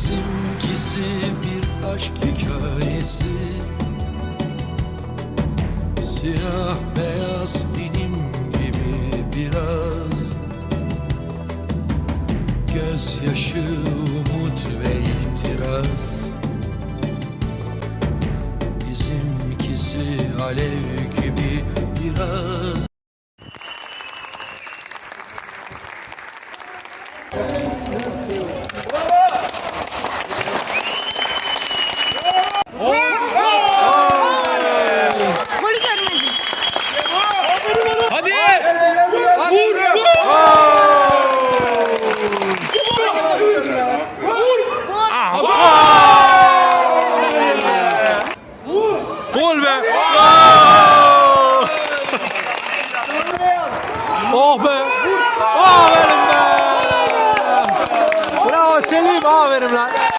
Bizimkisi bir aşk hikayesi. Siyah beyaz benim gibi biraz. Gözyaşı, umut ve itiraz. Bizimkisi alev gibi biraz. Golü Gol be! Oh be! Aferin be! Bravo Selim, aferin lan!